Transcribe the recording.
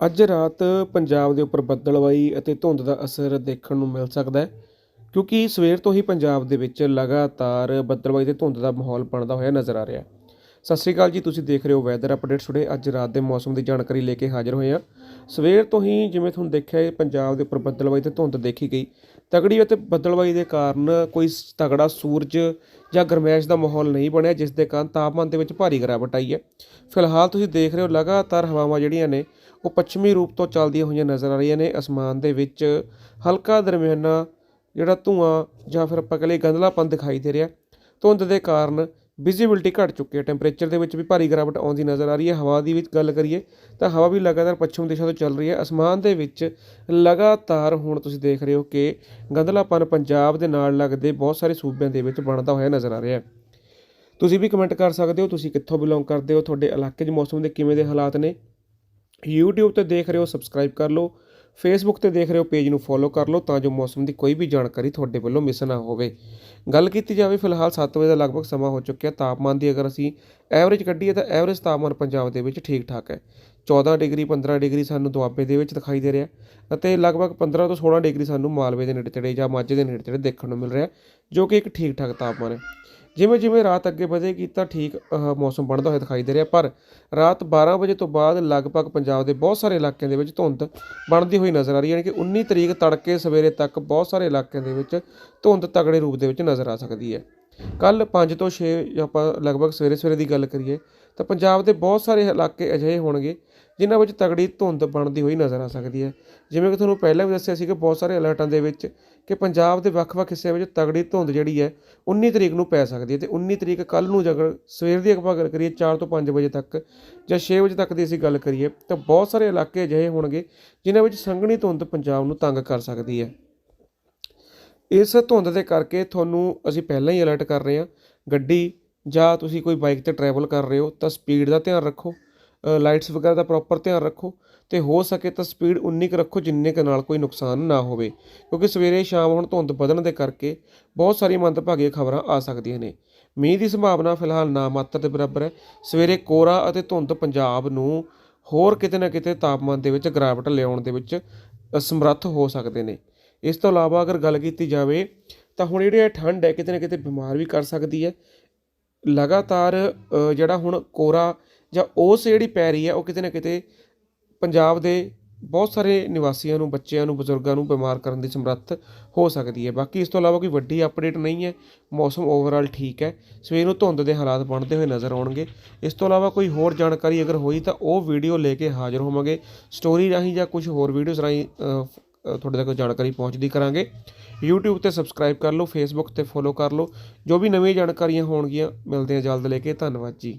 ਅੱਜ ਰਾਤ ਪੰਜਾਬ ਦੇ ਉੱਪਰ ਬੱਦਲਵਾਈ ਅਤੇ ਧੁੰਦ ਦਾ ਅਸਰ ਦੇਖਣ ਨੂੰ ਮਿਲ ਸਕਦਾ ਹੈ, ਕਿਉਂਕਿ ਸਵੇਰ ਤੋਂ ਹੀ ਪੰਜਾਬ ਦੇ ਵਿੱਚ ਲਗਾਤਾਰ ਬੱਦਲਵਾਈ ਤੇ ਧੁੰਦ ਦਾ ਮਾਹੌਲ ਬਣਦਾ ਹੋਇਆ ਨਜ਼ਰ ਆ ਰਿਹਾ ਹੈ। ਸਤਿ ਸ਼੍ਰੀ ਅਕਾਲ ਜੀ, ਤੁਸੀਂ ਦੇਖ ਰਹੇ ਹੋ ਵੈਦਰ ਅਪਡੇਟ ਟੁਡੇ ਅੱਜ ਰਾਤ ਦੇ ਮੌਸਮ ਦੀ ਜਾਣਕਾਰੀ ਲੈ ਕੇ ਹਾਜ਼ਰ ਹੋਏ ਹਾਂ। ਸਵੇਰ ਤੋਂ ਹੀ ਜਿਵੇਂ ਤੁਹਾਨੂੰ ਦੇਖਿਆ ਪੰਜਾਬ ਦੇ ਉੱਪਰ ਬੱਦਲਵਾਈ ਤੇ ਧੁੰਦ ਦੇਖੀ ਗਈ। ਤਗੜੀ ਅਤੇ ਬੱਦਲਵਾਈ ਦੇ ਕਾਰਨ ਕੋਈ ਸ- ਤਗੜਾ ਸੂਰਜ ਜਾਂ ਗਰਮੈਸ਼ ਦਾ ਮਾਹੌਲ ਨਹੀਂ ਬਣਿਆ, ਜਿਸ ਦੇ ਕਾਰਨ ਤਾਪਮਾਨ ਦੇ ਵਿੱਚ ਭਾਰੀ ਗਿਰਾਵਟ ਆਈ ਹੈ। ਫਿਲਹਾਲ ਤੁਸੀਂ ਦੇਖ ਰਹੇ ਹੋ, ਲਗਾਤਾਰ ਹਵਾਵਾਂ ਜਿਹੜੀਆਂ ਨੇ, ਉਹ ਪੱਛਮੀ ਰੂਪ ਤੋਂ ਚੱਲਦੀਆਂ ਹੋਈਆਂ ਨਜ਼ਰ ਆ ਰਹੀਆਂ ਨੇ। ਅਸਮਾਨ ਦੇ ਵਿੱਚ ਹਲਕਾ ਦਰਮਿਆਨਾ ਜਿਹੜਾ ਧੂਆਂ ਜਾਂ ਫਿਰ ਆਪਾਂ ਕਹ ਲਈਏ ਗੰਧਲਾਪਨ ਦਿਖਾਈ ਦੇ ਰਿਹਾ। ਧੁੰਦ ਦੇ ਕਾਰਨ ਵਿਜ਼ਿਬਿਲਟੀ ਘਟ ਚੁੱਕੀ ਹੈ। ਟੈਂਪਰੇਚਰ ਦੇ ਵਿੱਚ ਵੀ ਭਾਰੀ ਗਿਰਾਵਟ ਆਉਂਦੀ ਨਜ਼ਰ ਆ ਰਹੀ ਹੈ। ਹਵਾ ਦੀ ਵਿੱਚ ਗੱਲ ਕਰੀਏ ਤਾਂ ਹਵਾ ਵੀ ਲਗਾਤਾਰ ਪੱਛਮ ਦਿਸ਼ਾ ਤੋਂ ਚੱਲ ਰਹੀ ਹੈ। ਅਸਮਾਨ ਦੇ ਵਿੱਚ ਲਗਾਤਾਰ ਹੁਣ ਤੁਸੀਂ ਦੇਖ ਰਹੇ ਹੋ ਕਿ ਗੰਧਲਾਪਨ ਪੰਜਾਬ ਦੇ ਨਾਲ ਲੱਗਦੇ ਬਹੁਤ ਸਾਰੇ ਸੂਬਿਆਂ ਦੇ ਵਿੱਚ ਬਣਦਾ ਹੋਇਆ ਨਜ਼ਰ ਆ ਰਿਹਾ ਹੈ। ਤੁਸੀਂ ਵੀ ਕਮੈਂਟ ਕਰ ਸਕਦੇ ਹੋ। ਤੁਸੀਂ ਕਿੱਥੋਂ ਬਿਲੋਂਗ ਕਰਦੇ ਹੋ? ਤੁਹਾਡੇ ਇਲਾਕੇ 'ਚ ਮੌਸਮ ਦੇ ਕਿਵੇਂ ਦੇ ਹਾਲਾਤ ਨੇ? YouTube ਤੇ ਦੇਖ ਰਹੇ ਹੋ। ਸਬਸਕ੍ਰਾਈਬ ਕਰ ਲਓ। ਫੇਸਬੁੱਕ ਤੇ ਦੇਖ ਰਹੇ ਹੋ ਪੇਜ ਨੂੰ ਫੋਲੋ ਕਰ ਲਓ ਤਾਂ ਜੋ ਮੌਸਮ ਦੀ ਕੋਈ ਵੀ ਜਾਣਕਾਰੀ ਤੁਹਾਡੇ ਵੱਲੋਂ ਮਿਸ ਨਾ ਹੋਵੇ। ਗੱਲ ਕੀਤੀ ਜਾਵੇ ਫਿਲਹਾਲ 7 ਵਜੇ ਦਾ ਲਗਭਗ ਸਮਾਂ ਹੋ ਚੁੱਕਿਆ। ਤਾਪਮਾਨ ਦੀ ਅਗਰ ਅਸੀਂ ਐਵਰੇਜ ਕੱਢੀਏ ਤਾਂ ਐਵਰੇਜ ਤਾਪਮਾਨ ਪੰਜਾਬ ਦੇ ਵਿੱਚ ਠੀਕ ਠਾਕ ਹੈ। 14 ਡਿਗਰੀ 15 ਡਿਗਰੀ ਸਾਨੂੰ ਦੁਆਬੇ ਦੇ ਵਿੱਚ ਦਿਖਾਈ ਦੇ ਰਿਹਾ ਅਤੇ ਲਗਭਗ 15 ਤੋਂ 16 ਡਿਗਰੀ ਸਾਨੂੰ ਮਾਲਵੇ ਦੇ ਨੇੜੇ ਤੇੜੇ ਜਾਂ ਮਾਝੇ ਦੇ ਨੇੜੇ ਤੇੜੇ ਦੇਖਣ ਨੂੰ ਮਿਲ ਰਿਹਾ ਜੋ ਕਿ ਇੱਕ ਠੀਕ ਠਾਕ ਤਾਪਮਾਨ ਹੈ। ਜਿਵੇਂ ਜਿਵੇਂ ਰਾਤ ਅੱਗੇ ਵਧੇਗੀ ਤਾਂ ਠੀਕ ਮੌਸਮ ਬਣਦਾ ਹੋਇਆ ਦਿਖਾਈ ਦੇ ਰਿਹਾ, ਪਰ ਰਾਤ 12 ਵਜੇ ਤੋਂ ਬਾਅਦ ਲਗਭਗ ਪੰਜਾਬ ਦੇ ਬਹੁਤ ਸਾਰੇ ਇਲਾਕਿਆਂ ਦੇ ਵਿੱਚ ਧੁੰਦ ਬਣਦੀ ਹੋਈ ਨਜ਼ਰ ਆ ਰਹੀ ਹੈ, ਯਾਨੀ ਕਿ 19 ਤਰੀਕ ਤੜਕੇ ਸਵੇਰੇ ਤੱਕ ਬਹੁਤ ਸਾਰੇ ਇਲਾਕਿਆਂ ਦੇ ਵਿੱਚ ਧੁੰਦ ਤਗੜੇ ਰੂਪ ਦੇ ਵਿੱਚ ਨਜ਼ਰ ਆ ਸਕਦੀ ਹੈ। ਕੱਲ 5 ਤੋਂ 6 ਜੇ ਆਪਾਂ ਲਗਭਗ ਸਵੇਰੇ ਸਵੇਰੇ ਦੀ ਗੱਲ ਕਰੀਏ ਤਾਂ ਪੰਜਾਬ ਦੇ ਬਹੁਤ ਸਾਰੇ ਇਲਾਕੇ ਅਜਿਹੇ ਹੋਣਗੇ ਜਿਨ੍ਹਾਂ ਵਿੱਚ ਤਗੜੀ ਧੁੰਦ ਬਣਦੀ ਹੋਈ ਨਜ਼ਰ ਆ ਸਕਦੀ ਹੈ। ਜਿਵੇਂ ਕਿ ਤੁਹਾਨੂੰ ਪਹਿਲਾਂ ਵੀ ਦੱਸਿਆ ਸੀ ਕਿ ਬਹੁਤ ਸਾਰੇ ਅਲਰਟਾਂ ਦੇ ਵਿੱਚ ਕਿ ਪੰਜਾਬ ਦੇ ਵੱਖ-ਵੱਖ ਹਿੱਸਿਆਂ ਵਿੱਚ ਤਗੜੀ ਧੁੰਦ ਜਿਹੜੀ ਹੈ 19 ਤਰੀਕ ਨੂੰ ਪੈ ਸਕਦੀ ਹੈ ਤੇ 19 ਤਰੀਕ ਕੱਲ ਨੂੰ ਜੇਕਰ ਸਵੇਰ ਦੀ ਆਪਾਂ ਗੱਲ ਕਰੀਏ 4 ਤੋਂ 5 ਵਜੇ ਤੱਕ ਜਾਂ 6 ਵਜੇ ਤੱਕ ਦੀ ਅਸੀਂ ਗੱਲ ਕਰੀਏ ਤਾਂ ਬਹੁਤ ਸਾਰੇ ਇਲਾਕੇ ਅਜਿਹੇ ਹੋਣਗੇ ਜਿਨ੍ਹਾਂ ਵਿੱਚ ਸੰਘਣੀ ਧੁੰਦ ਪੰਜਾਬ ਨੂੰ ਤੰਗ ਕਰ ਸਕਦੀ ਹੈ। ਇਸ ਧੁੰਦ ਦੇ ਕਰਕੇ ਤੁਹਾਨੂੰ ਅਸੀਂ ਪਹਿਲਾਂ ਹੀ ਅਲਰਟ ਕਰ ਰਹੇ ਹਾਂ, ਗੱਡੀ ਜਾਂ ਤੁਸੀਂ ਕੋਈ ਬਾਈਕ ਤੇ ਟਰੈਵਲ ਕਰ ਰਹੇ ਹੋ ਤਾਂ ਸਪੀਡ ਦਾ ਧਿਆਨ ਰੱਖੋ। ਲਾਈਟਸ ਵਗੈਰਾ ਦਾ ਪ੍ਰੋਪਰ ਧਿਆਨ ਰੱਖੋ ਤੇ ਹੋ ਸਕੇ ਤਾਂ ਸਪੀਡ ਉਨੀ ਕੁ ਰੱਖੋ ਜਿੰਨੇ ਕੁ ਨਾਲ ਕੋਈ ਨੁਕਸਾਨ ਨਾ ਹੋਵੇ, ਕਿਉਂਕਿ ਸਵੇਰੇ ਸ਼ਾਮ ਹੁਣ ਧੁੰਦ ਵਧਣ ਦੇ ਕਰਕੇ ਬਹੁਤ ਸਾਰੀ ਮੰਦਭਾਗੀਆਂ ਖਬਰਾਂ ਆ ਸਕਦੀਆਂ ਨੇ। ਮੀਂਹ ਦੀ ਸੰਭਾਵਨਾ ਫਿਲਹਾਲ ਨਾ ਮਾਤਰ ਦੇ ਬਰਾਬਰ ਹੈ। ਸਵੇਰੇ ਕੋਰਾ ਅਤੇ ਧੁੰਦ ਪੰਜਾਬ ਨੂੰ ਹੋਰ ਕਿਤੇ ਨਾ ਕਿਤੇ ਤਾਪਮਾਨ ਦੇ ਵਿੱਚ ਗਿਰਾਵਟ ਲਿਆਉਣ ਦੇ ਵਿੱਚ ਸਮਰੱਥ ਹੋ ਸਕਦੇ ਨੇ। ਇਸ ਤੋਂ ਇਲਾਵਾ ਅਗਰ ਗੱਲ ਕੀਤੀ ਜਾਵੇ ਤਾਂ ਹੁਣ ਜਿਹੜੀ ਇਹ ਠੰਡ ਹੈ ਕਿਤੇ ਨਾ ਕਿਤੇ ਬਿਮਾਰ ਵੀ ਕਰ ਸਕਦੀ ਹੈ। ਲਗਾਤਾਰ ਜਿਹੜਾ ਹੁਣ ਕੋਰਾ ਜਾਂ ਉਸ ਜਿਹੜੀ ਪੈ ਰਹੀ ਹੈ, ਉਹ ਕਿਤੇ ਨਾ ਕਿਤੇ ਪੰਜਾਬ ਦੇ ਬਹੁਤ ਸਾਰੇ ਨਿਵਾਸੀਆਂ ਨੂੰ, ਬੱਚਿਆਂ ਨੂੰ, ਬਜ਼ੁਰਗਾਂ ਨੂੰ ਬਿਮਾਰ ਕਰਨ ਦੀ ਸਮਰੱਥ ਹੋ ਸਕਦੀ ਹੈ। ਬਾਕੀ ਇਸ ਤੋਂ ਇਲਾਵਾ ਕੋਈ ਵੱਡੀ ਅਪਡੇਟ ਨਹੀਂ ਹੈ। ਮੌਸਮ ਓਵਰਆਲ ਠੀਕ ਹੈ। ਸਵੇਰ ਨੂੰ ਧੁੰਦ ਦੇ ਹਾਲਾਤ ਬਣਦੇ ਹੋਏ ਨਜ਼ਰ ਆਉਣਗੇ। ਇਸ ਤੋਂ ਇਲਾਵਾ ਕੋਈ ਹੋਰ ਜਾਣਕਾਰੀ ਅਗਰ ਹੋਈ ਤਾਂ ਉਹ ਵੀਡੀਓ ਲੈ ਕੇ ਹਾਜ਼ਰ ਹੋਵਾਂਗੇ। ਸਟੋਰੀ ਰਾਹੀਂ ਜਾਂ ਕੁਝ ਹੋਰ ਵੀਡੀਓਜ਼ ਰਾਹੀਂ ਤੁਹਾਡੇ ਤੱਕ ਜਾਣਕਾਰੀ ਪਹੁੰਚਦੀ ਕਰਾਂਗੇ। YouTube ਤੇ ਸਬਸਕ੍ਰਾਈਬ ਕਰ ਲਓ, Facebook ਤੇ ਫੋਲੋ ਕਰ ਲਓ। ਜੋ ਵੀ ਨਵੀਆਂ ਜਾਣਕਾਰੀਆਂ ਹੋਣਗੀਆਂ, ਮਿਲਦੇ ਹਾਂ ਜਲਦ ਲੈ ਕੇ। ਧੰਨਵਾਦ ਜੀ।